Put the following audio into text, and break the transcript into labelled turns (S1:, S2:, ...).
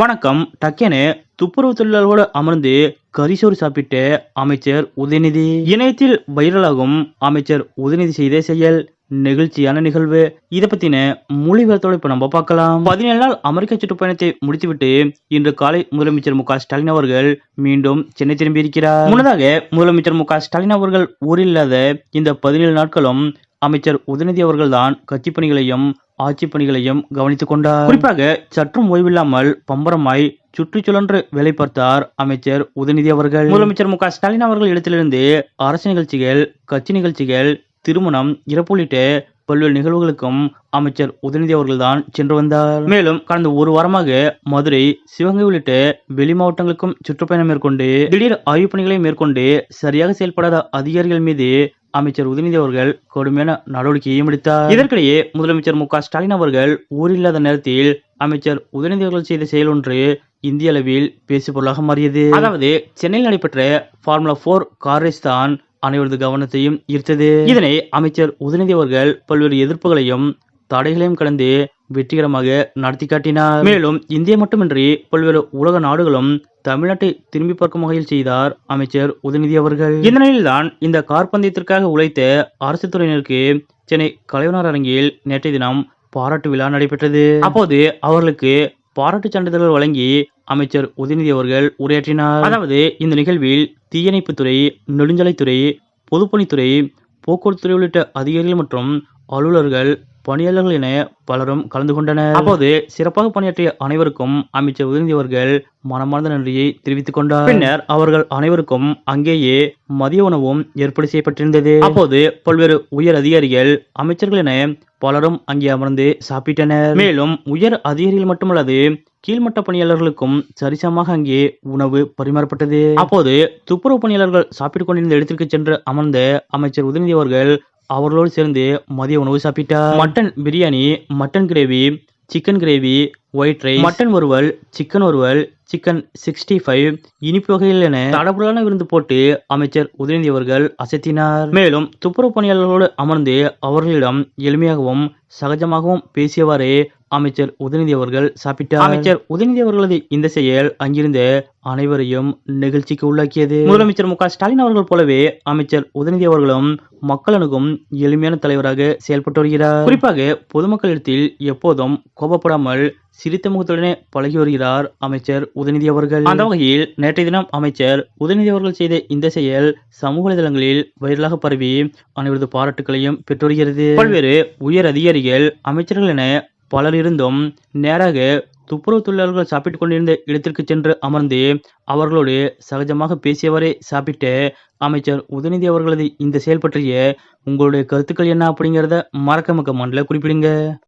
S1: வணக்கம். டக்கென துப்புரவு தொழிலாளர்களோடு அமர்ந்து கரிசோறு சாப்பிட்டு அமைச்சர் உதயநிதி. இணையத்தில் வைரலாகும் அமைச்சர் உதயநிதி செய்த செயல் நெகிழ்ச்சியான நிகழ்வு. இதை பத்தின மொழி விவரத்தோட இப்ப நம்ம பார்க்கலாம். பதினேழு நாள் அமெரிக்க சுற்றுப்பயணத்தை முடித்துவிட்டு இன்று காலை முதலமைச்சர் மு ஸ்டாலின் அவர்கள் மீண்டும் சென்னை திரும்பியிருக்கிறார். முன்னதாக முதலமைச்சர் மு ஸ்டாலின் அவர்கள் ஊரில் இல்லாத இந்த பதினேழு நாட்களும் அமைச்சர் உதயநிதி அவர்கள்தான் கட்சி பணிகளையும் ஆட்சி பணிகளையும் கவனித்துக் கொண்டார். குறிப்பாக சற்றும் ஓய்வில்லாமல் பம்பரமாய் சுற்றி சுழன்று வேலை பார்த்தார் அமைச்சர் உதயநிதி அவர்கள். முதலமைச்சர் மு ஸ்டாலின் அவர்கள் இடத்திலிருந்து அரசு நிகழ்ச்சிகள் கட்சி நிகழ்ச்சிகள் திருமணம் இறப்பு உள்ளிட்ட பல்வேறு நிகழ்வுகளுக்கும் அமைச்சர் உதயநிதி அவர்கள்தான் சென்று வந்தார். மேலும் கடந்த ஒரு வாரமாக மதுரை சிவகங்கை உள்ளிட்ட வெளி மாவட்டங்களுக்கும் சுற்றுப்பயணம் மேற்கொண்டு திடீர் ஆய்வுப் பணிகளை மேற்கொண்டு சரியாக செயல்படாத அதிகாரிகள் மீது அமைச்சர் உதயநிதி அவர்கள் கடுமையான நடவடிக்கையையும் எடுத்தார். இதற்கிடையே முதலமைச்சர் மு ஸ்டாலின் அவர்கள் ஊரில்லாத நேரத்தில் அமைச்சர் உதயநிதி அவர்கள் செய்த செயல் ஒன்று இந்திய அளவில் பேசு பொருளாக மாறியது. அதாவது சென்னையில் நடைபெற்ற ஃபார்முலா போர் கார் ரேஸ் தான் அனைவரது கவனத்தையும் ஈர்த்தது. இதனை அமைச்சர் உதயநிதி அவர்கள் பல்வேறு எதிர்ப்புகளையும் தடைகளையும் கடந்து வெற்றிகரமாக நடத்தி காட்டினார் மேலும் இந்தியா மட்டுமின்றி பல்வேறு உலக நாடுகளும் தமிழ்நாட்டை திரும்பி பார்க்கும் வகையில் செய்தார் அமைச்சர் உதயநிதி அவர்கள். இந்த நிலையில்தான் இந்த கார்பந்தயத்திற்காக உழைத்த அரசு துறையினருக்கு சென்னை கலைவனார் அரங்கில் நேற்றைய தினம் பாராட்டு விழா நடைபெற்றது. அப்போது அவர்களுக்கு பாராட்டு சான்றிதழ்கள் வழங்கி அமைச்சர் உதயநிதி அவர்கள் உரையாற்றினார். அதாவது இந்த நிகழ்வில் தீயணைப்புத்துறை நெடுஞ்சாலைத்துறை பொதுப்பணித்துறை போக்குவரத்து துறை உள்ளிட்ட அதிகாரிகள் மற்றும் அலுவலர்கள் பணியாளர்கள் என பலரும் கலந்து கொண்டனர். அப்போது சிறப்பாக பணியாற்றிய அனைவருக்கும் அமைச்சர் உதயநிதி அவர்கள் மனமார்ந்த நன்றியை தெரிவித்துக் கொண்டார். பின்னர் அவர்கள் அனைவருக்கும் அங்கேயே மதிய உணவும் ஏற்பாடு செய்யப்பட்டிருந்தது. அப்போது பல்வேறு உயர் அதிகாரிகள் அமைச்சர்கள் என பலரும் அங்கே அமர்ந்து சாப்பிட்டனர். மேலும் உயர் அதிகாரிகள் மட்டுமல்லாது கீழ்மட்ட பணியாளர்களுக்கும் சரிசமமாக அங்கே உணவு பரிமாறப்பட்டது. அப்போது துப்புரவு பணியாளர்கள் சாப்பிட்டுக் கொண்டிருந்த இடத்திற்கு சென்று அமர்ந்த அமைச்சர் உதயநிதி அவர்கள் அவர்களோடு சேர்ந்து மதிய உணவு சாப்பிட்டார். Mutton biryani mutton gravy chicken gravy white rice mutton வறுவல் சிக்கன் வறுவல் சிக்கன் சிக்ஸ்டி ஃபைவ் இனிப்பு வகையில் என தடபுடலான விருந்து போட்டு அமைச்சர் உதயநிதி அவர்கள் அசத்தினார். மேலும் துப்புரவு பணியாளர்களோடு அமர்ந்து அவர்களிடம் எளிமையாகவும் சகஜமாகவும் பேசியவாறே அமைச்சர் உதயநிதி அவர்கள் சாப்பிட்டார். அமைச்சர் உதயநிதி அவர்களது இந்த செயல் அங்கிருந்த அனைவரையும் நிகழ்ச்சிக்கு உள்ளாக்கியது. முதலமைச்சர் மு ஸ்டாலின் அவர்கள் போலவே அமைச்சர் உதயநிதி அவர்களும் மக்கள் எளிமையான தலைவராக செயல்பட்டு வருகிறார். குறிப்பாக பொதுமக்களிடத்தில் எப்போதும் கோபப்படாமல் சிரித்த முகத்துடனே பழகி வருகிறார் அமைச்சர் உதயநிதி அவர்கள். அந்த வகையில் நேற்றைய தினம் அமைச்சர் உதயநிதி அவர்கள் செய்த இந்த செயல் சமூக வலைதளங்களில் வைரலாக பரவி அனைவரது பாராட்டுகளையும் பெற்று வருகிறது பல்வேறு உயர் அதிகாரிகள் அமைச்சர்கள் என பலர் இருந்தும் நேராக துப்புரவு தொழிலாளர்கள் சாப்பிட்டுக் கொண்டிருந்த இடத்திற்கு சென்று அமர்ந்து அவர்களோடு சகஜமாக பேசியவரே சாப்பிட்டு அமைச்சர் உதயநிதி அவர்களது இந்த செயல் பற்றிய உங்களுடைய கருத்துக்கள் என்ன அப்படிங்கிறத மறக்கமுக மண்டல குறிப்பிடுங்க.